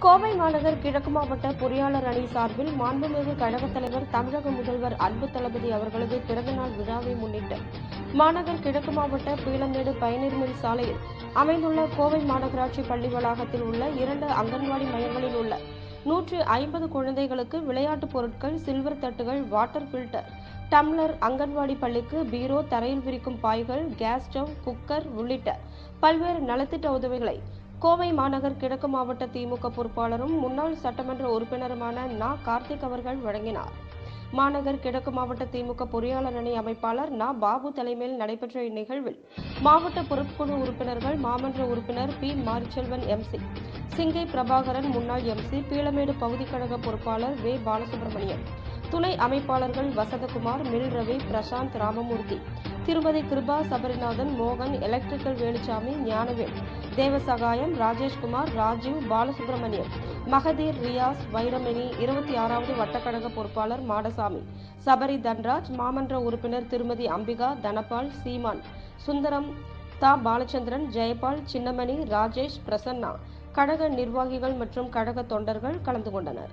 கோவை மாநகர் கிழக்கு மாவட்ட பொறியாளர் அணி சார்பில் மாண்புமிகு கழகத் தலைவர் தமிழக முதல்வர் அன்பு தளபதி அவர்களது பிறந்தநாள் விழாவை முன்னிட்டு மாநகர் கிழக்கு மாவட்ட பீளமேடு பயணியர் சாலையில் அமைந்துள்ள கோவை மாநகராட்சி பள்ளி வளாகத்தில் உள்ள இரண்டு அங்கன்வாடி மையங்களில் உள்ள நூற்று ஐம்பது குழந்தைகளுக்கு விளையாட்டுப் பொருட்கள் சில்வர் தட்டுகள் வாட்டர் ஃபில்டர் டம்ளர் அங்கன்வாடி பள்ளிக்கு பீரோ தரையில் விரிக்கும் பாய்கள் கேஸ் ஸ்டவ் குக்கர் உள்ளிட்ட பல்வேறு நலத்திட்ட உதவிகளை கோவை மாநகர் கிழக்கு மாவட்ட திமுக பொறுப்பாளரும் முன்னாள் சட்டமன்ற உறுப்பினருமான நா. கார்த்திக் அவர்கள் வழங்கினார். மாநகர் கிழக்கு மாவட்ட திமுக பொறியாளர் அணி அமைப்பாளர் நா. பாபு தலைமையில் நடைபெற்ற இந்நிகழ்வில் மாவட்ட பொறுப்புக்குழு உறுப்பினர்கள் மாமன்ற உறுப்பினர் பி. மாரிச்செல்வன் எம்சி சிங்கை பிரபாகரன் முன்னாள் எம்சி பீளமேடு பகுதிக் கழக பொறுப்பாளர் வே. பாலசுப்ரமணியன் துணை அமைப்பாளர்கள் வசந்தகுமார் மில் ரவி பிரசாந்த் ராமமூர்த்தி திருமதி கிருபா சபரிநாதன் மோகன் எலக்ட்ரிக்கல் வேலுசாமி ஞானவேல் தேவசகாயம் ராஜேஷ்குமார் ராஜீவ் பாலசுப்ரமணியம் மகதீர் ரியாஸ் வைரமணி இருபத்தி ஆறாவது வட்டக்கழக பொறுப்பாளர் மாடசாமி சபரி தன்ராஜ் மாமன்ற உறுப்பினர் திருமதி அம்பிகா தனபால் சீமான் சுந்தரம் தா. பாலச்சந்திரன் ஜெயபால் சின்னமணி ராஜேஷ் பிரசன்னா கழக நிர்வாகிகள் மற்றும் கழக தொண்டர்கள் கலந்து கொண்டனர்.